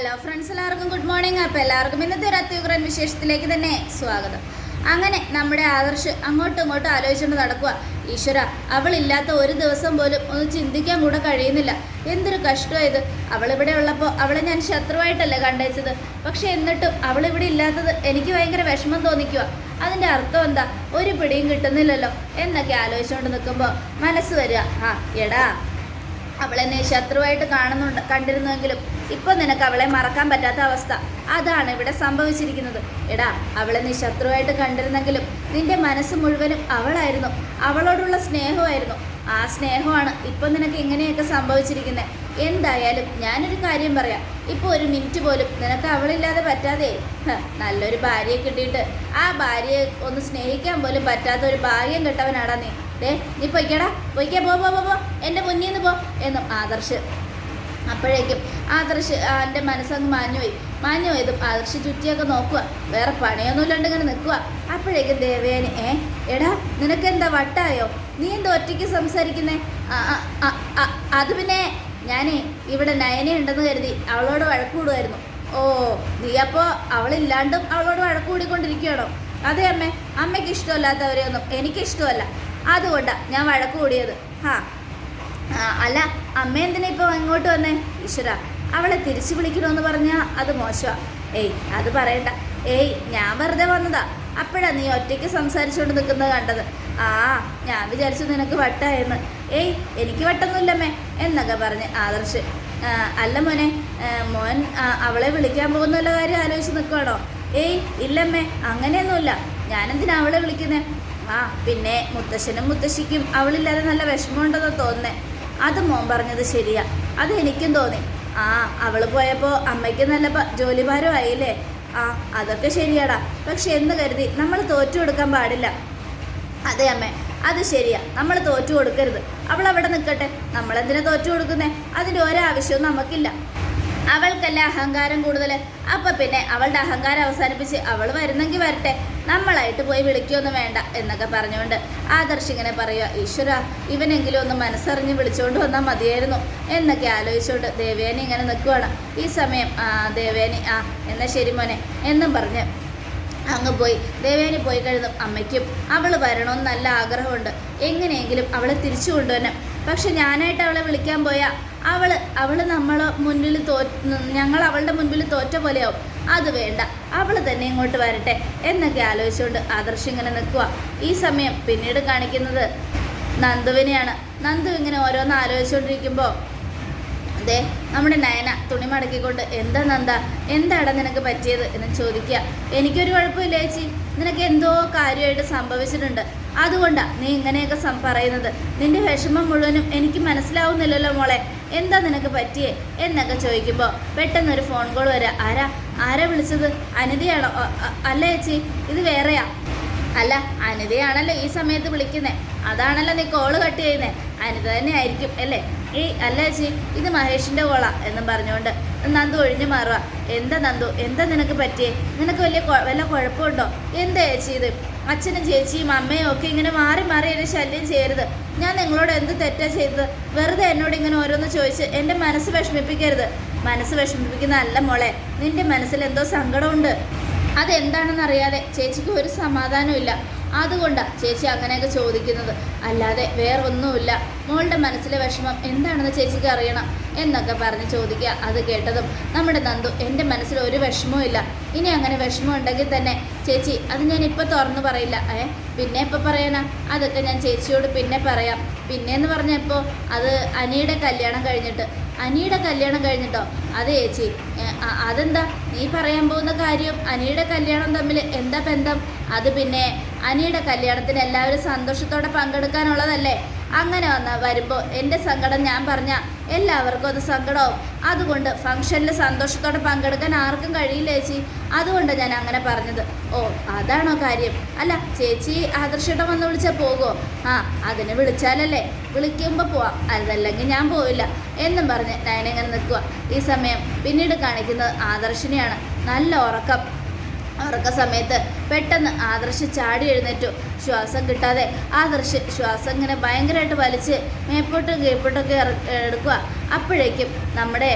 Hello friends എല്ലാവർക്കും good morning അപ്പോൾ എല്ലാവർക്കും ഇന്നത്തെ ഒരു അത്യുഗ്രൻ വിശേഷത്തിലേക്ക് തന്നെ സ്വാഗതം. അങ്ങനെ നമ്മുടെ ആദർശ് അങ്ങോട്ടും ഇങ്ങോട്ടും ആലോചിച്ചുകൊണ്ട് നടക്കുക ഈശ്വര അവളില്ലാത്ത ഒരു ദിവസം പോലും ഒന്ന് ചിന്തിക്കാൻ കൂടെ കഴിയുന്നില്ല. എന്തൊരു കഷ്ടമായത് അവളിവിടെ ഉള്ളപ്പോൾ അവളെ ഞാൻ ശത്രുവായിട്ടല്ലേ കണ്ടേച്ചത്. പക്ഷെ എന്നിട്ടും അവളിവിടെ ഇല്ലാത്തത് എനിക്ക് ഭയങ്കര വിഷമം തോന്നിക്കുക അതിന്റെ അർത്ഥം എന്താ? ഒരു പിടിയും കിട്ടുന്നില്ലല്ലോ. എന്നൊക്കെ ആലോചിച്ചുകൊണ്ട് നിൽക്കുമ്പോൾ മനസ്സ് വരിക. ആ എടാ അവളെ നീ ശത്രുവായിട്ട് കാണുന്നുണ്ട് കണ്ടിരുന്നുവെങ്കിലും ഇപ്പൊ നിനക്ക് അവളെ മറക്കാൻ പറ്റാത്ത അവസ്ഥ. അതാണ് ഇവിടെ സംഭവിച്ചിരിക്കുന്നത്. എടാ അവളെ നീ ശത്രുവായിട്ട് കണ്ടിരുന്നെങ്കിലും നിന്റെ മനസ്സ് മുഴുവനും അവളായിരുന്നു. അവളോടുള്ള സ്നേഹമായിരുന്നു. ആ സ്നേഹമാണ് ഇപ്പൊ നിനക്ക് ഇങ്ങനെയൊക്കെ സംഭവിച്ചിരിക്കുന്നത് എന്തായാലും ഞാനൊരു കാര്യം പറയാം. ഇപ്പൊ ഒരു മിനിറ്റ് പോലും നിനക്ക് അവളില്ലാതെ പറ്റാതെ. നല്ലൊരു ഭാര്യയെ കിട്ടിയിട്ട്. ആ ഭാര്യയെ ഒന്ന് സ്നേഹിക്കാൻ പോലും പറ്റാത്ത ഒരു ഭാഗ്യം കെട്ടവനാടാ നീ. ദേ നീ പൊയ്ക്കടാ. പൊയ്ക്കാ പോ പോ പോ, എന്റെ മുന്നിൽ നിന്ന് പോ എന്നും ആദർശ്. അപ്പോഴേക്കും ആദർശ് എന്റെ മനസ്സങ്ങ് മാഞ്ഞുപോയി. മാഞ്ഞു പോയതും ആദർശ് ചുറ്റിയൊക്കെ നോക്കുക വേറെ പണിയൊന്നുമില്ലാണ്ട് ഇങ്ങനെ നിൽക്കുക അപ്പോഴേക്കും ദേവേനി ഏ എടാ നിനക്ക് എന്താ വട്ടായോ? നീ എന്താ ഒറ്റയ്ക്ക് സംസാരിക്കുന്നേ? അത് പിന്നെ ഞാനേ ഇവിടെ നയന ഉണ്ടെന്ന് കരുതി അവളോട് വഴക്കൂടുമായിരുന്നു ഓ നീ അപ്പോൾ അവളില്ലാണ്ടും അവളോട് വഴക്കൂടിക്കൊണ്ടിരിക്കുകയാണോ അതെ അമ്മേ. അമ്മയ്ക്ക് ഇഷ്ടമല്ലാത്തവരെയൊന്നും എനിക്കിഷ്ടമല്ല. അതുകൊണ്ടാണ് ഞാൻ വഴക്ക് കൂടിയത്. ഹാ. അല്ല അമ്മ എന്തിനാ ഇപ്പോൾ ഇങ്ങോട്ട് വന്നേ? ഈശ്വര അവളെ തിരിച്ചു വിളിക്കണമെന്ന് പറഞ്ഞാൽ അത് മോശമാണ് ഏയ് അത് പറയണ്ട. ഏയ് ഞാൻ വെറുതെ വന്നതാ. അപ്പോഴാ നീ ഒറ്റയ്ക്ക് സംസാരിച്ചുകൊണ്ട് നിൽക്കുന്നത് കണ്ടത്. ആ ഞാൻ വിചാരിച്ചു നിനക്ക് വട്ടായെന്ന്. ഏയ് എനിക്ക് വട്ടൊന്നുമില്ലമ്മേ എന്നൊക്കെ പറഞ്ഞ് ആദർശ്. അല്ല മോനെ മോൻ അവളെ വിളിക്കാൻ പോകുന്ന കാര്യം ആലോചിച്ച് നിൽക്കുവാണോ ഏയ് ഇല്ലമ്മേ അങ്ങനെയൊന്നുമില്ല. ഞാനെന്തിനാ അവളെ വിളിക്കുന്നേ? ആ പിന്നെ മുത്തശ്ശനും മുത്തശ്ശിക്കും അവളില്ലാതെ നല്ല വിഷമമുണ്ടെന്ന് തോന്നുന്നേ. അത് മോൻ പറഞ്ഞത് ശരിയാ. അത് എനിക്കും തോന്നി. ആ അവൾ പോയപ്പോൾ അമ്മയ്ക്ക് നല്ല ജോലി ഭാരം ആയില്ലേ? ആ അതൊക്കെ ശരിയാടാ. പക്ഷെ എന്ന് കരുതി നമ്മൾ തോറ്റു കൊടുക്കാൻ പാടില്ല. അതെ അമ്മ അത് ശരിയാ. നമ്മൾ തോറ്റു കൊടുക്കരുത്. അവൾ അവിടെ നിൽക്കട്ടെ നമ്മളെന്തിനാ തോറ്റു കൊടുക്കുന്നേ? അതിന്റെ ഒരാവശ്യവും നമുക്കില്ല. അവൾക്കല്ല അഹങ്കാരം കൂടുതൽ അപ്പം പിന്നെ അവളുടെ അഹങ്കാരം അവസാനിപ്പിച്ച് അവൾ വരുന്നെങ്കിൽ വരട്ടെ. നമ്മളായിട്ട് പോയി വിളിക്കുകയൊന്നും വേണ്ട എന്നൊക്കെ പറഞ്ഞുകൊണ്ട് ആദർശ് ഇങ്ങനെ പറയുക ഈശ്വര ഇവനെങ്കിലും ഒന്ന് മനസ്സറിഞ്ഞ് വിളിച്ചുകൊണ്ട് വന്നാൽ മതിയായിരുന്നു എന്നൊക്കെ ആലോചിച്ചുകൊണ്ട് ദേവേനി ഇങ്ങനെ നിൽക്കുവാണ് ഈ സമയം ദേവേനി ആ എന്നാൽ ശരി മോനെ എന്നും പറഞ്ഞ് അങ്ങ് പോയി. ദേവേനി പോയി കഴിഞ്ഞു അമ്മയ്ക്കും അവൾ വരണമെന്ന് നല്ല ആഗ്രഹമുണ്ട്. എങ്ങനെയെങ്കിലും അവളെ തിരിച്ചു കൊണ്ടുവരണം. പക്ഷെ ഞാനായിട്ട് അവളെ വിളിക്കാൻ പോയാൽ അവൾ അവൾ നമ്മളെ മുന്നിൽ തോ ഞങ്ങൾ അവളുടെ മുൻപിൽ തോറ്റ പോലെയാവും. അത് വേണ്ട. അവൾ തന്നെ ഇങ്ങോട്ട് വരട്ടെ എന്നൊക്കെ ആലോചിച്ചുകൊണ്ട് ആദർശ് ഇങ്ങനെ നിൽക്കുക ഈ സമയം പിന്നീട് കാണിക്കുന്നത് നന്ദുവിനെയാണ്. നന്ദു ഇങ്ങനെ ഓരോന്ന് ആലോചിച്ചുകൊണ്ടിരിക്കുമ്പോൾ അതെ നമ്മുടെ നയന തുണി മടക്കിക്കൊണ്ട് എന്താ നന്ദ എന്താടാ നിനക്ക് പറ്റിയത്? എന്ന് ചോദിക്കുക. എനിക്കൊരു കുഴപ്പമില്ല ചേച്ചി. നിനക്ക് എന്തോ കാര്യമായിട്ട് സംഭവിച്ചിട്ടുണ്ട്. അതുകൊണ്ടാ നീ ഇങ്ങനെയൊക്കെ സം പറയുന്നത്. നിന്റെ വിഷമം മുഴുവനും എനിക്ക് മനസ്സിലാവുന്നില്ലല്ലോ മോളെ. എന്താ നിനക്ക് പറ്റിയേ? എന്നൊക്കെ ചോദിക്കുമ്പോൾ പെട്ടെന്നൊരു ഫോൺ കോൾ വരാം. ആരാ? ആരാ വിളിച്ചത്? അനിതയാണോ? അല്ല ചേച്ചി ഇത് വേറെയാ. അല്ല അനിതയാണല്ലോ ഈ സമയത്ത് വിളിക്കുന്നേ. അതാണല്ലോ നീ കോൾ കട്ട് ചെയ്യുന്നേ. അനിത തന്നെ ആയിരിക്കും അല്ലേ? ഈ അല്ല ചേച്ചി ഇത് മഹേഷിന്റെ കോളാ എന്നും പറഞ്ഞുകൊണ്ട്. നന്ദു ഒഴിഞ്ഞു മാറുക എന്താ നന്ദു? എന്താ നിനക്ക് പറ്റിയേ? നിനക്ക് വലിയ വല്ല കുഴപ്പമുണ്ടോ? എന്താ ചേച്ചി ഇത്? അച്ഛനും ചേച്ചിയും അമ്മയും ഒക്കെ ഇങ്ങനെ മാറി മാറി എന്നെ ശല്യം ചെയ്യരുത്. ഞാൻ നിങ്ങളോട് എന്ത് തെറ്റാ ചെയ്തത്? വെറുതെ എന്നോട് ഇങ്ങനെ ഓരോന്ന് ചോദിച്ച് എന്റെ മനസ്സ് വിഷമിപ്പിക്കരുത്. മനസ്സ് വിഷമിപ്പിക്കുന്ന അല്ല മോളെ. നിന്റെ മനസ്സിൽ എന്തോ സങ്കടമുണ്ട്. അതെന്താണെന്ന് അറിയാതെ ചേച്ചിക്ക് ഒരു സമാധാനവും ഇല്ല അതുകൊണ്ടാണ് ചേച്ചി അങ്ങനെയൊക്കെ ചോദിക്കുന്നത്. അല്ലാതെ വേറെ ഒന്നുമില്ല മോളുടെ മനസ്സിലെ വിഷമം എന്താണെന്ന് ചേച്ചിക്ക് അറിയണം എന്നൊക്കെ പറഞ്ഞ് ചോദിക്കുക. അത് കേട്ടതും നമ്മുടെ നന്ദു എന്റെ മനസ്സിൽ ഒരു വിഷമവും ഇല്ല. ഇനി അങ്ങനെ വിഷമം ഉണ്ടെങ്കിൽ തന്നെ ചേച്ചി അത് ഞാൻ ഇപ്പോൾ തുറന്നു പറയില്ല. ഏ പിന്നെ ഇപ്പോൾ പറയാനാ? അതൊക്കെ ഞാൻ ചേച്ചിയോട് പിന്നെ പറയാം. പിന്നെ എന്ന് പറഞ്ഞപ്പോൾ അത് അനിയുടെ കല്യാണം കഴിഞ്ഞിട്ട്. അനിയുടെ കല്യാണം കഴിഞ്ഞിട്ടോ? അതെ ചേച്ചി. അതെന്താ? നീ പറയാൻ പോകുന്ന കാര്യം അനിയുടെ കല്യാണം തമ്മിൽ എന്താ ബന്ധം? അത് പിന്നെ അനിയുടെ കല്യാണത്തിന് എല്ലാവരും സന്തോഷത്തോടെ പങ്കെടുക്കാനുള്ളതല്ലേ? അങ്ങനെ വന്ന വരുമ്പോൾ എന്റെ സങ്കടം ഞാൻ പറഞ്ഞ എല്ലാവർക്കും അത് സങ്കടമാവും അതുകൊണ്ട് ഫംഗ്ഷനിൽ സന്തോഷത്തോടെ പങ്കെടുക്കാൻ ആർക്കും കഴിയില്ല ചേച്ചി. അതുകൊണ്ട് ഞാൻ അങ്ങനെ പറഞ്ഞത്. ഓ അതാണോ കാര്യം? അല്ല ചേച്ചി ആദർശയുടെ വന്ന് വിളിച്ചാൽ പോകുമോ ആ അതിന് വിളിച്ചാലല്ലേ. വിളിക്കുമ്പോൾ പോവാം. അതല്ലെങ്കിൽ ഞാൻ പോവില്ല. എന്നും പറഞ്ഞ് നയന ഇങ്ങനെ നിൽക്കുക ഈ സമയം പിന്നീട് കാണിക്കുന്നത് ആദർശിനെയാണ്. നല്ല ഉറക്കം. ഉറക്ക സമയത്ത് പെട്ടെന്ന് ആദർശ് ചാടി എഴുന്നേറ്റു. ശ്വാസം കിട്ടാതെ ആദർശ് ശ്വാസം ഇങ്ങനെ ഭയങ്കരമായിട്ട് വലിച്ച് മേപ്പോട്ടും കീഴ്പോട്ടൊക്കെ എടുക്കുക അപ്പോഴേക്കും നമ്മുടെ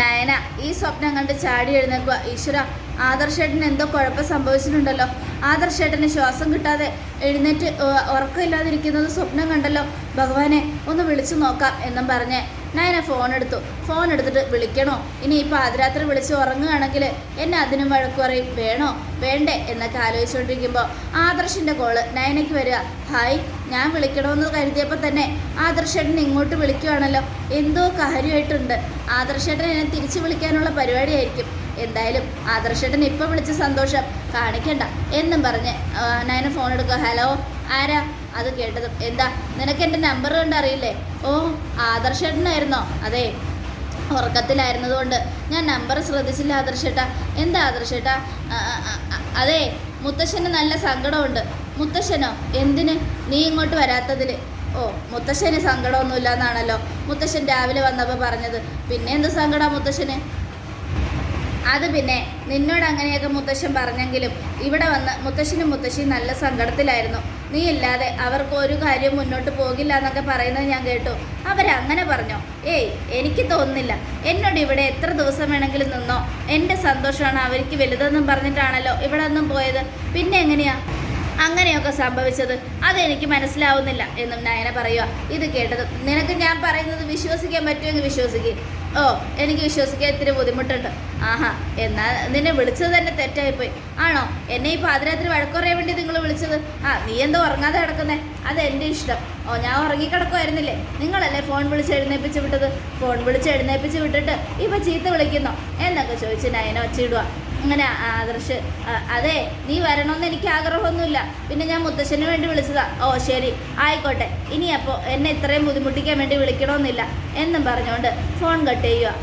നയന ഈ സ്വപ്നം കണ്ട് ചാടി എഴുന്നേക്കുക ഈശ്വര ആദർശേട്ടന് എന്തോ കുഴപ്പം സംഭവിച്ചിട്ടുണ്ടല്ലോ. ആദർശേട്ടന് ശ്വാസം കിട്ടാതെ എഴുന്നേറ്റ് ഉറക്കമില്ലാതിരിക്കുന്നത് സ്വപ്നം കണ്ടല്ലോ. ഭഗവാനെ ഒന്ന് വിളിച്ചു നോക്കാം എന്നും പറഞ്ഞ് നയന ഫോൺ എടുത്തു. ഫോൺ എടുത്തിട്ട് വിളിക്കണോ? ഇനി ഈ പാതിരാത്രി വിളിച്ച് ഉറങ്ങുകയാണെങ്കിൽ എന്നെ അതിനും വഴക്ക് പറയും. വേണോ? വേണ്ടേ? എന്നൊക്കെ ആലോചിച്ചുകൊണ്ടിരിക്കുമ്പോൾ ആദർശിന്റെ കോൾ നയനയ്ക്ക് വരിക. ഹായ് ഞാൻ വിളിക്കണമെന്ന് കരുതിയപ്പോൾ തന്നെ ആദർശേട്ടൻ ഇങ്ങോട്ട് വിളിക്കുവാണല്ലോ. എന്തോ കാര്യമായിട്ടുണ്ട്. ആദർശേട്ടൻ എന്നെ തിരിച്ചു വിളിക്കാനുള്ള പരിപാടിയായിരിക്കും. എന്തായാലും ആദർശേട്ടൻ ഇപ്പം വിളിച്ച സന്തോഷം കാണിക്കണ്ട. എന്നും പറഞ്ഞ് നയന ഫോൺ എടുക്കുക. ഹലോ ആരാ? അത് കേട്ടതും. എന്താ നിനക്ക് എന്റെ നമ്പർ കൊണ്ട് അറിയില്ലേ? ഓ ആദർശേട്ടനായിരുന്നോ? അതെ ഉറക്കത്തിലായിരുന്നതുകൊണ്ട് ഞാൻ നമ്പർ ശ്രദ്ധിച്ചില്ല ആദർശേട്ടാ. എന്താ ആദർശേട്ടാ? അതെ മുത്തശ്ശന് നല്ല സങ്കടമുണ്ട്. മുത്തശ്ശനോ? എന്തിന്? നീ ഇങ്ങോട്ട് വരാത്തതിൽ ഓ മുത്തശ്ശന് സങ്കടമൊന്നുമില്ല എന്നാണല്ലോ മുത്തശ്ശൻ രാവിലെ വന്നപ്പോൾ പറഞ്ഞത്. പിന്നെ എന്ത് സങ്കടമാണ് മുത്തശ്ശന്? അത് പിന്നെ നിന്നോട് അങ്ങനെയൊക്കെ മുത്തശ്ശൻ പറഞ്ഞെങ്കിലും ഇവിടെ വന്ന് മുത്തശ്ശനും മുത്തശ്ശിയും നല്ല സങ്കടത്തിലായിരുന്നു. നീ ഇല്ലാതെ അവർക്ക് ഒരു കാര്യം മുന്നോട്ട് പോകില്ല എന്നൊക്കെ പറയുന്നത് ഞാൻ കേട്ടു. അവരങ്ങനെ പറഞ്ഞോ? ഏയ് എനിക്ക് തോന്നുന്നില്ല. എന്നോട് ഇവിടെ എത്ര ദിവസം വേണമെങ്കിലും നിന്നോ? എന്റെ സന്തോഷമാണ് അവർക്ക് വലുതെന്നും പറഞ്ഞിട്ടാണല്ലോ ഇവിടെ നിന്നും പോയത്. പിന്നെ എങ്ങനെയാ? അങ്ങനെയൊക്കെ സംഭവിച്ചത്. അതെനിക്ക് മനസ്സിലാവുന്നില്ല എന്നും നയന പറയുക ഇത് കേട്ടത് നിനക്ക് ഞാൻ പറയുന്നത് വിശ്വസിക്കാൻ പറ്റുമെങ്കിൽ വിശ്വസിക്കുക ഓ എനിക്ക് വിശ്വസിക്കാൻ ഇത്തിരി ബുദ്ധിമുട്ടുണ്ട്. ആഹാ എന്നാൽ നിന്നെ വിളിച്ചത് തന്നെ തെറ്റായിപ്പോയി. ആണോ? എന്നെ ഈ പാതിരാത്രി വഴക്കുറയാൻ വേണ്ടി നിങ്ങൾ വിളിച്ചത്? ആ നീ എന്തോ ഉറങ്ങാതെ കിടക്കുന്നേ. അത് എന്റെ ഇഷ്ടം. ഓ ഞാൻ ഉറങ്ങിക്കിടക്കുമായിരുന്നില്ലേ നിങ്ങളല്ലേ ഫോൺ വിളിച്ച് എഴുന്നേപ്പിച്ച് വിട്ടത്? ഫോൺ വിളിച്ച് എഴുന്നേപ്പിച്ച് വിട്ടിട്ട് ഇപ്പം ചീത്ത വിളിക്കുന്നോ? എന്നൊക്കെ ചോദിച്ച് നയന വച്ചിടുക അങ്ങനെ ആദർശ് അതെ നീ വരണമെന്ന് എനിക്ക് ആഗ്രഹമൊന്നുമില്ല. പിന്നെ ഞാൻ മുത്തശ്ശന് വേണ്ടി വിളിച്ചതാ. ഓ ശരി. ആയിക്കോട്ടെ. ഇനി അപ്പോൾ എന്നെ ഇത്രയും ബുദ്ധിമുട്ടിക്കാൻ വേണ്ടി വിളിക്കണമെന്നില്ല എന്നും പറഞ്ഞുകൊണ്ട് ഫോൺ കട്ട് ചെയ്യുക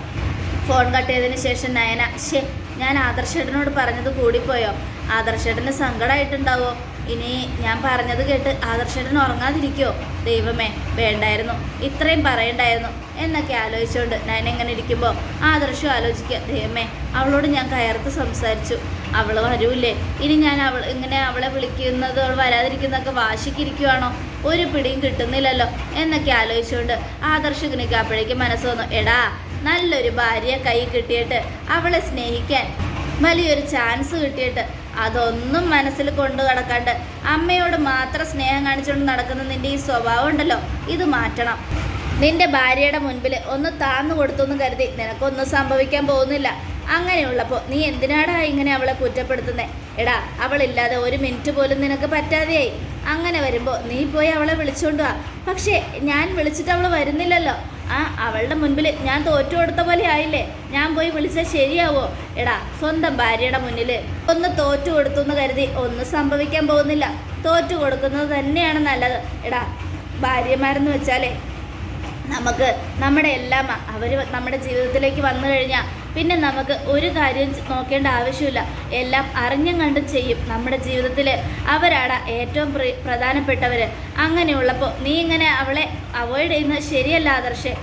ഫോൺ കട്ട് ചെയ്തതിന് ശേഷം നയന ശേ ഞാൻ ആദർശേട്ടനോട് പറഞ്ഞത് കൂടിപ്പോയോ? ആദർശേട്ടന് സങ്കടമായിട്ടുണ്ടാവോ ഇനി ഞാൻ പറഞ്ഞത് കേട്ട് ആദർശേട്ടൻ ഉറങ്ങാതിരിക്കോ? ദൈവമേ വേണ്ടായിരുന്നു. ഇത്രയും പറയണ്ടായിരുന്നു. എന്നൊക്കെ ആലോചിച്ചുകൊണ്ട് ഞാൻ എങ്ങനെ ഇരിക്കുമ്പോൾ ആദർശം ആലോചിക്കുക ദൈവമേ അവളോട് ഞാൻ കയർത്ത് സംസാരിച്ചു. അവൾ വരൂലേ ഇനി ഞാൻ അവൾ ഇങ്ങനെ അവളെ വിളിക്കുന്നത് അവൾ വരാതിരിക്കുന്നതൊക്കെ വാശിക്കിരിക്കുവാണോ? ഒരു പിടിയും കിട്ടുന്നില്ലല്ലോ. എന്നൊക്കെ ആലോചിച്ചുകൊണ്ട് ആദർശകനിക്ക് അപ്പോഴേക്കും മനസ്സ് വന്നു എടാ നല്ലൊരു ഭാര്യ കൈ കിട്ടിയിട്ട് അവളെ സ്നേഹിക്കാൻ വലിയൊരു ചാൻസ് കിട്ടിയിട്ട് അതൊന്നും മനസ്സിൽ കൊണ്ടു കടക്കാണ്ട് അമ്മയോട് മാത്രം സ്നേഹം കാണിച്ചുകൊണ്ട് നടക്കുന്ന നിന്റെ ഈ സ്വഭാവം ഉണ്ടല്ലോ ഇത് മാറ്റണം. നിന്റെ ഭാര്യയുടെ മുൻപിൽ ഒന്ന് താന്നു കൊടുത്തു എന്ന് കരുതി നിനക്കൊന്നും സംഭവിക്കാൻ പോകുന്നില്ല. അങ്ങനെയുള്ളപ്പോൾ നീ എന്തിനാടാ ഇങ്ങനെ അവളെ കുറ്റപ്പെടുത്തുന്നേ? എടാ അവളില്ലാതെ ഒരു മിനിറ്റ് പോലും നിനക്ക് പറ്റാതെയായി. അങ്ങനെ വരുമ്പോൾ നീ പോയി അവളെ വിളിച്ചുകൊണ്ടുവാ പക്ഷേ ഞാൻ വിളിച്ചിട്ട് അവൾ വരുന്നില്ലല്ലോ. ആ അവളുടെ മുൻപിൽ ഞാൻ തോറ്റു കൊടുത്ത പോലെ ആയില്ലേ? ഞാൻ പോയി വിളിച്ചാൽ ശരിയാവോ? എടാ സ്വന്തം ഭാര്യയുടെ മുന്നിൽ ഒന്ന് തോറ്റു കൊടുത്തു എന്ന് കരുതി ഒന്നും സംഭവിക്കാൻ പോകുന്നില്ല. തോറ്റു കൊടുക്കുന്നത് തന്നെയാണ് നല്ലത്. എടാ ഭാര്യമാരെന്ന് വെച്ചാലേ നമുക്ക് നമ്മുടെ എല്ലാം അവർ നമ്മുടെ ജീവിതത്തിലേക്ക് വന്നു കഴിഞ്ഞാൽ പിന്നെ നമുക്ക് ഒരു കാര്യം നോക്കേണ്ട ആവശ്യമില്ല. എല്ലാം അറിഞ്ഞും കണ്ടും ചെയ്യും നമ്മുടെ ജീവിതത്തിൽ അവരാണ് ഏറ്റവും പ്രി പ്രധാനപ്പെട്ടവർ അങ്ങനെയുള്ളപ്പോൾ നീ ഇങ്ങനെ അവളെ അവോയ്ഡ് ചെയ്യുന്നത് ശരിയല്ല ആദർശേ.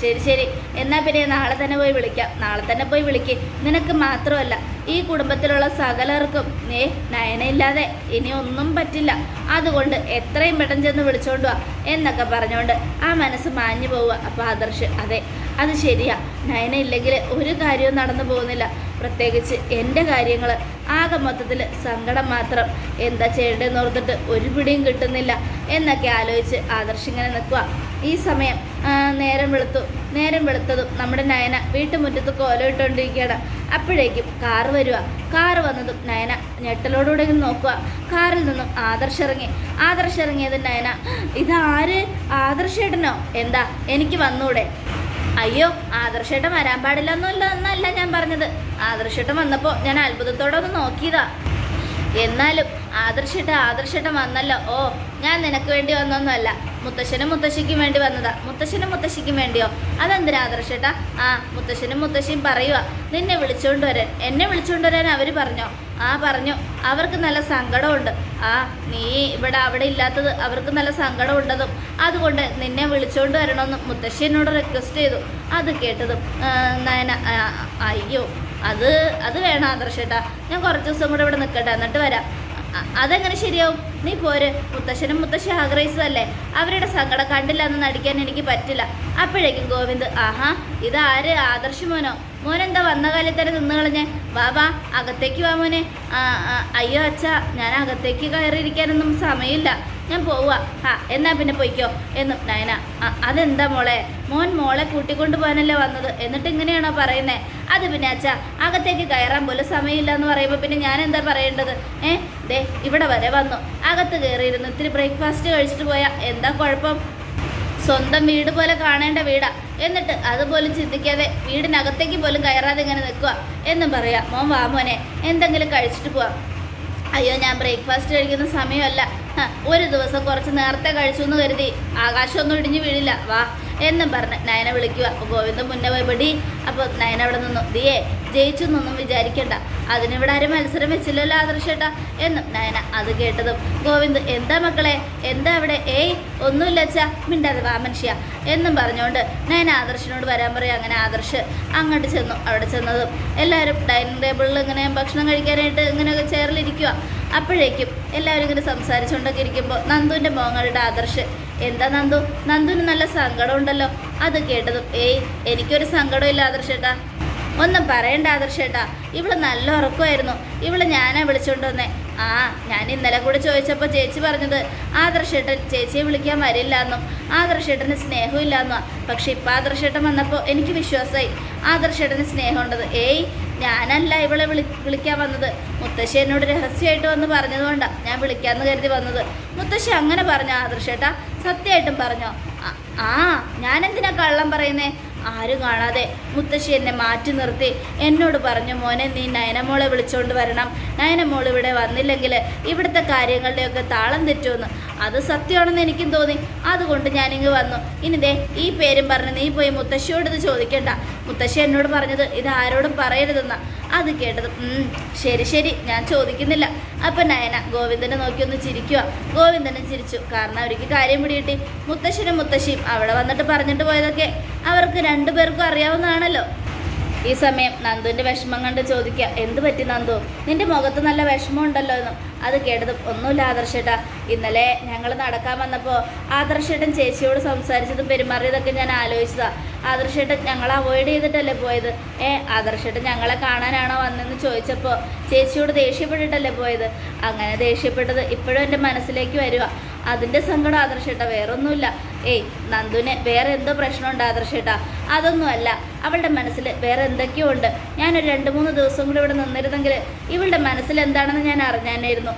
ശരി ശരി. എന്നാൽ പിന്നെ നാളെ തന്നെ പോയി വിളിക്കാം. നാളെ തന്നെ പോയി വിളിക്ക്. നിനക്ക് മാത്രമല്ല ഈ കുടുംബത്തിലുള്ള സകലർക്കും. ഏ നയനയില്ലാതെ ഇനി ഒന്നും പറ്റില്ല. അതുകൊണ്ട് എത്രയും പെട്ടെന്ന് ചെന്ന് വിളിച്ചോണ്ട് വാ എന്നൊക്കെ പറഞ്ഞുകൊണ്ട് ആ മനസ്സ് മാഞ്ഞു പോവുക. അപ്പോൾ ആദർശ് അതെ അത് ശരിയാ. നയന ഇല്ലെങ്കിൽ ഒരു കാര്യവും നടന്നു പോകുന്നില്ല. പ്രത്യേകിച്ച് എന്റെ കാര്യങ്ങൾ ആകെ മൊത്തത്തിൽ സങ്കടം മാത്രം. എന്താ ചെയ്യേണ്ടതെന്ന് ഓർത്തിട്ട് ഒരു പിടിയും കിട്ടുന്നില്ല. എന്നൊക്കെ ആലോചിച്ച് ആദർശ് ഇങ്ങനെ നിൽക്കുക ഈ സമയം നേരം വെളുത്തു. നേരം വെളുത്തതും നമ്മുടെ നയന വീട്ടുമുറ്റത്ത് കോലമിട്ടുകൊണ്ടിരിക്കുകയാണ് അപ്പോഴേക്കും കാറ് വരിക കാറ് വന്നതും നയന ഞെട്ടലോടുകൂടെ നോക്കുക കാറിൽ നിന്നും ആദർശ് ഇറങ്ങി. ആദർശ് ഇറങ്ങിയത് നയന ഇതാര്? ആദർശേട്ടനോ എന്താ? എനിക്ക് വന്നൂടെ. അയ്യോ ആദർശേട്ടൻ വരാൻ പാടില്ല എന്നല്ല ഞാൻ പറഞ്ഞത്. ആദർശേട്ടൻ വന്നപ്പോൾ ഞാൻ അത്ഭുതത്തോടെ ഒന്ന് നോക്കിയതാ. എന്നാലും ആദർശേട്ട ആദർശേട്ടൻ വന്നല്ലോ. ഓ ഞാൻ നിനക്ക് വേണ്ടി വന്നൊന്നുമല്ല. മുത്തശ്ശനും മുത്തശ്ശിക്കും വേണ്ടി വന്നതാ. മുത്തശ്ശനും മുത്തശ്ശിക്കും വേണ്ടിയോ? അതെന്തിനാ ആദർശേട്ടാ? ആ മുത്തശ്ശനും മുത്തശ്ശിയും പറയുക നിന്നെ വിളിച്ചുകൊണ്ട് വരാൻ എന്നെ വിളിച്ചുകൊണ്ട് വരാൻ അവർ പറഞ്ഞോ? ആ പറഞ്ഞു. അവർക്ക് നല്ല സങ്കടമുണ്ട്. ആ നീ ഇവിടെ അവിടെ ഇല്ലാത്തത് അവർക്ക് നല്ല സങ്കടമുണ്ടതും. അതുകൊണ്ട് നിന്നെ വിളിച്ചുകൊണ്ട് വരണമെന്നും മുത്തശ്ശി എന്നോട് റിക്വസ്റ്റ് ചെയ്തു. അത് കേട്ടതും നയന അയ്യോ. അത് അത് വേണം ആദർശേട്ടാ ഞാൻ കുറച്ച് ദിവസം കൂടെ ഇവിടെ നിൽക്കട്ടെ എന്നിട്ട് വരാം. അതെങ്ങനെ ശരിയാവും? നീ പോര്. മുത്തശ്ശനും മുത്തശ്ശി ആഗ്രഹിച്ചതല്ലേ? അവരുടെ സങ്കടം കണ്ടില്ല എന്ന് നടിക്കാൻ എനിക്ക് പറ്റില്ല. അപ്പോഴേക്കും ഗോവിന്ദ് ആഹാ ഇതാര് ആദർശ് മോനോ? മോനെന്താ വന്ന കാലത്ത് തന്നെ നിന്ന് കളഞ്ഞ്? വാ വാ അകത്തേക്ക് വാ മോനെ. അയ്യോ അച്ഛാ ഞാൻ അകത്തേക്ക് കയറിയിരിക്കാനൊന്നും സമയമില്ല. ഞാൻ പോവാ ആ എന്നാ പിന്നെ പൊയ്ക്കോ. എന്ന് നയന "ആ, അതെന്താ മോളെ? മോൻ മോളെ കൂട്ടിക്കൊണ്ട് പോകാനല്ലേ വന്നത്? എന്നിട്ട് ഇങ്ങനെയാണോ പറയുന്നേ? അത് പിന്നെ അച്ഛാ അകത്തേക്ക് കയറാൻ പോലും സമയമില്ല എന്ന് പറയുമ്പോൾ പിന്നെ ഞാൻ എന്താ പറയേണ്ടത്? ഏ? ദേ ഇവിടെ വരെ വന്നു. അകത്ത് കയറിയിരുന്നു ഇത്തിരി ബ്രേക്ക്ഫാസ്റ്റ് കഴിച്ചിട്ട് പോയാൽ എന്താ കുഴപ്പം? സ്വന്തം വീട് പോലെ കാണേണ്ട വീടാ. എന്നിട്ട് അതുപോലും ചിന്തിക്കാതെ വീടിനകത്തേക്ക് പോലും കയറാതെ ഇങ്ങനെ നിൽക്കുക എന്നും പറയാം മോൻ വാമോനെ എന്തെങ്കിലും കഴിച്ചിട്ട് പോവാം. അയ്യോ ഞാൻ ബ്രേക്ക്ഫാസ്റ്റ് കഴിക്കുന്ന സമയമല്ല. ഒരു ദിവസം കുറച്ച് നേരത്തെ കഴിച്ചു എന്ന് കരുതി. ആകാശമൊന്നും ഇടിഞ്ഞു വീഴില്ല വാ എന്നും പറഞ്ഞ് നയന വിളിക്കുക. അപ്പോൾ ഗോവിന്ദൻ മുന്നേ പോയി പടി. അപ്പോൾ നയന അവിടെ നിന്നു. ദിയേ ജയിച്ചു എന്നൊന്നും വിചാരിക്കണ്ട. അതിനിവിടെ ആരും മത്സരം വെച്ചില്ലല്ലോ ആദർശേട്ടാ എന്നും നയന അത് കേട്ടതും. ഗോവിന്ദ് എന്താ മക്കളെ? എന്താ അവിടെ? ഏയ് ഒന്നുമില്ല അച്ഛാ. മിണ്ടാതെ വാ മനുഷ്യ. എന്നും പറഞ്ഞുകൊണ്ട് നയന ആദർശിനോട് വരാൻ പറയും. അങ്ങനെ ആദർശ് അങ്ങോട്ട് ചെന്നു. അവിടെ ചെന്നതും എല്ലാവരും ഡൈനിങ് ടേബിളിൽ ഇങ്ങനെ ഭക്ഷണം കഴിക്കാനായിട്ട് ഇങ്ങനെയൊക്കെ ചെയറിലിരിക്കുക അപ്പോഴേക്കും എല്ലാവരും ഇങ്ങനെ സംസാരിച്ചുകൊണ്ടൊക്കെ ഇരിക്കുമ്പോൾ നന്ദുവിന്റെ മോങ്ങളുടെ ആദർശ്. എന്താ നന്ദു? നന്ദുവിന് നല്ല സങ്കടമുണ്ടല്ലോ. അത് കേട്ടതും ഏയ് എനിക്കൊരു സങ്കടമില്ല ആദർശേട്ടാ. ഒന്നും പറയണ്ട ആദർശേട്ടാ. ഇവൾ നല്ല ഉറക്കമായിരുന്നു. ഇവൾ ഞാനാ വിളിച്ചോണ്ട് വന്നേ. ആ ഞാൻ ഇന്നലെ കൂടെ ചോദിച്ചപ്പോൾ ചേച്ചി പറഞ്ഞത് ആദർശേട്ടൻ ചേച്ചിയെ വിളിക്കാൻ വരില്ല എന്നും ആദർശേട്ടന് സ്നേഹമില്ല എന്നും പക്ഷെ ഇപ്പം ആദർശേട്ടൻ വന്നപ്പോൾ എനിക്ക് വിശ്വാസമായി ആദർശേട്ടന് സ്നേഹമുണ്ടത്. ഏയ് ഞാനല്ല ഇവളെ വിളി വിളിക്കാൻ വന്നത്. മുത്തശ്ശി എന്നോട് രഹസ്യമായിട്ട് വന്ന് പറഞ്ഞതുകൊണ്ടാണ് ഞാൻ വിളിക്കാമെന്ന് കരുതി വന്നത്. മുത്തശ്ശി അങ്ങനെ പറഞ്ഞോ ആദർശേട്ടാ? സത്യമായിട്ടും പറഞ്ഞോ? ആ- ഞാൻ എന്തിനാ കള്ളം പറയുന്നേ? ആരും കാണാതെ മുത്തശ്ശി എന്നെ മാറ്റി നിർത്തി. എന്നോട് പറഞ്ഞു മോനെ നീ നയനമോളെ വിളിച്ചുകൊണ്ട് വരണം. നയനമോൾ ഇവിടെ വന്നില്ലെങ്കിൽ ഇവിടുത്തെ കാര്യങ്ങളുടെയൊക്കെ താളം തെറ്റുമെന്ന്. അത് സത്യമാണെന്ന് എനിക്കും തോന്നി. അതുകൊണ്ട് ഞാനിങ്ങ് വന്നു. ഇനി ദേ ഈ പേരും പറഞ്ഞ് നീ പോയി മുത്തശ്ശിയോട് ഇത് ചോദിക്കണ്ട. മുത്തശ്ശി എന്നോട് പറഞ്ഞത് ഇത് ആരോടും പറയരുതെന്നാ. അത് കേട്ടത് "ഉം, ശരി ശരി ഞാൻ ചോദിക്കുന്നില്ല. അപ്പം നയന ഗോവിന്ദനെ നോക്കി ഒന്ന് ചിരിക്കുക ഗോവിന്ദനെ ചിരിച്ചു. കാരണം അവർക്ക് കാര്യം പിടികിട്ടി. മുത്തശ്ശനും മുത്തശ്ശിയും അവിടെ വന്നിട്ട് പറഞ്ഞിട്ട് പോയതൊക്കെ അവർക്ക് രണ്ടുപേർക്കും അറിയാവുന്നതാണല്ലോ ഈ സമയം നന്ദുവിന്റെ വിഷമം കണ്ട് ചോദിക്കുക എന്ത് പറ്റി നന്ദു? നിന്റെ മുഖത്ത് നല്ല വിഷമം ഉണ്ടല്ലോ എന്നും. അത് കേട്ടതും ഒന്നുമില്ല ആദർശേട്ടാ. ഇന്നലെ ഞങ്ങൾ നടക്കാൻ വന്നപ്പോൾ ആദർശേട്ടൻ ചേച്ചിയോട് സംസാരിച്ചതും പെരുമാറിയതൊക്കെ ഞാൻ ആലോചിച്ചതാ. ആദർശേട്ടൻ ഞങ്ങൾ അവോയ്ഡ് ചെയ്തിട്ടല്ലേ പോയത്? ഏ ആദർശേട്ടൻ ഞങ്ങളെ കാണാനാണോ വന്നെന്ന് ചോദിച്ചപ്പോൾ ചേച്ചിയോട് ദേഷ്യപ്പെട്ടിട്ടല്ലേ പോയത്? അങ്ങനെ ദേഷ്യപ്പെട്ടത് ഇപ്പോഴും എന്റെ മനസ്സിലേക്ക് വരിക അതിന്റെ സങ്കടം ആദർശേട്ട വേറൊന്നുമില്ല. ഏയ് നന്ദുവിന് വേറെ എന്തോ പ്രശ്നമുണ്ട് ആദർശേട്ടാ അതൊന്നുമല്ല അവളുടെ മനസ്സിൽ വേറെ എന്തൊക്കെയോ ഉണ്ട്. ഞാനൊരു രണ്ട് മൂന്ന് ദിവസം കൂടി ഇവിടെ നിന്നിരുന്നെങ്കിൽ ഇവളുടെ മനസ്സിൽ എന്താണെന്ന് ഞാൻ അറിഞ്ഞാനായിരുന്നു.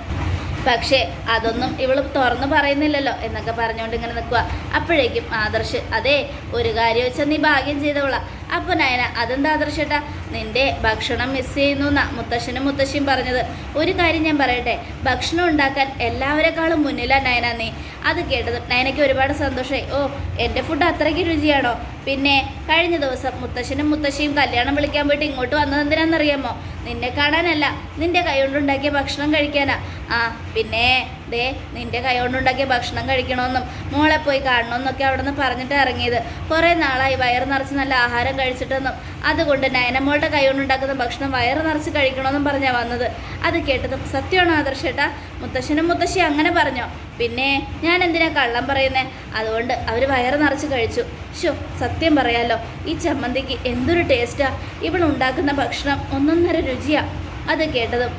പക്ഷേ അതൊന്നും ഇവൾ തുറന്നു പറയുന്നില്ലല്ലോ എന്നൊക്കെ പറഞ്ഞുകൊണ്ട് ഇങ്ങനെ നിൽക്കുക അപ്പോഴേക്കും ആദർശ് അതെ ഒരു കാര്യം വെച്ചാൽ നീ ഭാഗ്യം ചെയ്തവളാ. അപ്പോൾ നയന അതെന്താ ആദർശേട്ടാ നിന്റെ ഭക്ഷണം മിസ് ചെയ്യുന്നു എന്നാ മുത്തശ്ശനും മുത്തശ്ശിയും പറഞ്ഞത്. ഒരു കാര്യം ഞാൻ പറയട്ടെ ഭക്ഷണം ഉണ്ടാക്കാൻ എല്ലാവരെക്കാളും മുന്നിലാണ് നയന നീ. അത് കേട്ടത് നയനയ്ക്ക് ഒരുപാട് സന്തോഷമായി ഓ എന്റെ ഫുഡ് അത്രയ്ക്ക് രുചിയാണോ? പിന്നെ കഴിഞ്ഞ ദിവസം മുത്തശ്ശനും മുത്തശ്ശിയും കല്യാണം വിളിക്കാൻ പോയിട്ട് ഇങ്ങോട്ട് വന്നത് എന്തിനാണെന്നറിയാമോ നിന്നെ കാണാനല്ല നിന്റെ കൈകൊണ്ടുണ്ടാക്കിയ ഭക്ഷണം കഴിക്കാനാ. ആ പിന്നെ ദേ നിന്റെ കൈകൊണ്ടുണ്ടാക്കിയ ഭക്ഷണം കഴിക്കണമെന്നും മോളെ പോയി കാണണമെന്നൊക്കെ അവിടെ നിന്ന് പറഞ്ഞിട്ട് ഇറങ്ങിയത്. കുറേ നാളായി വയറ് നിറച്ച് നല്ല ആഹാരം കഴിച്ചിട്ടെന്നും. അതുകൊണ്ട് നയനമോളുടെ കൈകൊണ്ടുണ്ടാക്കുന്ന ഭക്ഷണം വയറ് നിറച്ച് കഴിക്കണമെന്നും പറഞ്ഞാൽ വന്നത്. അത് കേട്ടത് സത്യമാണോ ആദർശേട്ടാ? മുത്തശ്ശനും മുത്തശ്ശി അങ്ങനെ പറഞ്ഞോ. പിന്നെ ഞാൻ എന്തിനാ കള്ളം പറയുന്നേ? അതുകൊണ്ട് അവർ വയറ് നിറച്ച് കഴിച്ചു. ഷോ സത്യം പറയാലോ ഈ ചമ്മന്തിക്ക് എന്തൊരു ടേസ്റ്റാ ഇവൾ ഉണ്ടാക്കുന്ന ഭക്ഷണം ഒന്നൊന്നര രുചിയാ. അത് കേട്ടതും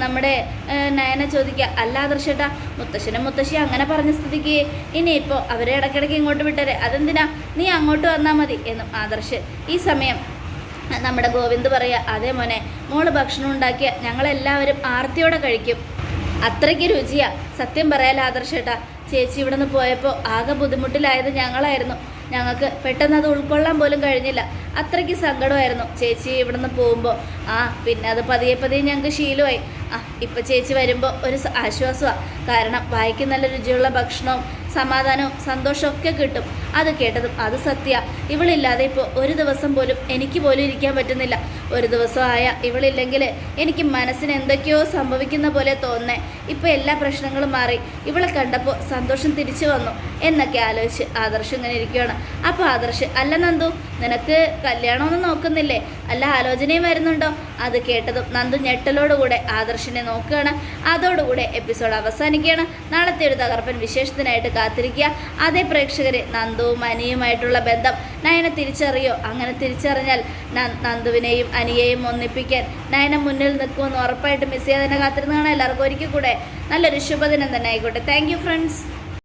നമ്മുടെ നയന ചോദിക്കുക അല്ല ആദർശേട്ടാ മുത്തശ്ശനും മുത്തശ്ശി അങ്ങനെ പറഞ്ഞ സ്ഥിതിക്ക് ഇനിയിപ്പോൾ അവരെ ഇടയ്ക്കിടയ്ക്ക് ഇങ്ങോട്ട് വിട്ടരെ. അതെന്തിനാ? നീ അങ്ങോട്ട് വന്നാൽ മതി എന്നും ആദർശ്. ഈ സമയം നമ്മുടെ ഗോവിന്ദ് പറയുക അതേ മോനെ മോൾ ഭക്ഷണം ഉണ്ടാക്കിയ ഞങ്ങളെല്ലാവരും ആർത്തിയോടെ കഴിക്കും. അത്രയ്ക്ക് രുചിയാ. സത്യം പറയാലോ ആദർശേട്ടാ ചേച്ചി ഇവിടെ നിന്ന് പോയപ്പോൾ ആകെ ബുദ്ധിമുട്ടിലായത് ഞങ്ങളായിരുന്നു. ഞങ്ങൾക്ക് പെട്ടെന്ന് അത് ഉൾക്കൊള്ളാൻ പോലും കഴിഞ്ഞില്ല. അത്രയ്ക്ക് സങ്കടമായിരുന്നു. ചേച്ചി ഇവിടെ നിന്ന് പോകുമ്പോൾ ആ പിന്നെ അത് പതിയെ പതിയെ ഞങ്ങൾക്ക് ശീലമായി. ആ ഇപ്പം ചേച്ചി വരുമ്പോൾ ഒരു ആശ്വാസമാണ് കാരണം വായിക്ക് നല്ല രുചിയുള്ള ഭക്ഷണവും സമാധാനവും സന്തോഷവും ഒക്കെ കിട്ടും. അത് കേട്ടതും അത് സത്യ. ഇവളില്ലാതെ ഇപ്പോൾ ഒരു ദിവസം പോലും എനിക്ക് പോലും ഇരിക്കാൻ പറ്റുന്നില്ല. ഒരു ദിവസമായ ഇവളില്ലെങ്കിൽ എനിക്ക് മനസ്സിന് എന്തൊക്കെയോ സംഭവിക്കുന്ന പോലെ തോന്നേ. ഇപ്പോൾ എല്ലാ പ്രശ്നങ്ങളും മാറി. ഇവളെ കണ്ടപ്പോൾ സന്തോഷം തിരിച്ചു വന്നു. എന്നൊക്കെ ആലോചിച്ച് ആദർശ് ഇങ്ങനെ ഇരിക്കുകയാണ് അപ്പോൾ ആദർശ് അല്ല നന്ദു നിനക്ക് കല്യാണമൊന്നും നോക്കുന്നില്ലേ? അല്ല ആലോചനയും വരുന്നുണ്ടോ? അത് കേട്ടതും നന്ദു ഞെട്ടലോടുകൂടെ ആദർശിനെ നോക്കുകയാണ്. അതോടുകൂടെ എപ്പിസോഡ് അവസാനിക്കുകയാണ്. നാളത്തെ ഒരു തകർപ്പൻ വിശേഷത്തിനായിട്ട് കാത്തിരിക്കുക. അതേ പ്രേക്ഷകരെ നന്ദുവും അനിയുമായിട്ടുള്ള ബന്ധം നയന തിരിച്ചറിയോ? അങ്ങനെ തിരിച്ചറിഞ്ഞാൽ നന്ദുവിനെയും അനിയെയും ഒന്നിപ്പിക്കാൻ നയന മുന്നിൽ നിൽക്കുമെന്ന് ഉറപ്പായിട്ട് മിസ് ചെയ്യാതെ തന്നെ കാത്തിരുന്ന് എല്ലാവർക്കും ഒരിക്കൽ കൂടെ. നല്ലൊരു ശുഭദിനം തന്നെ ആയിക്കോട്ടെ. Thank friends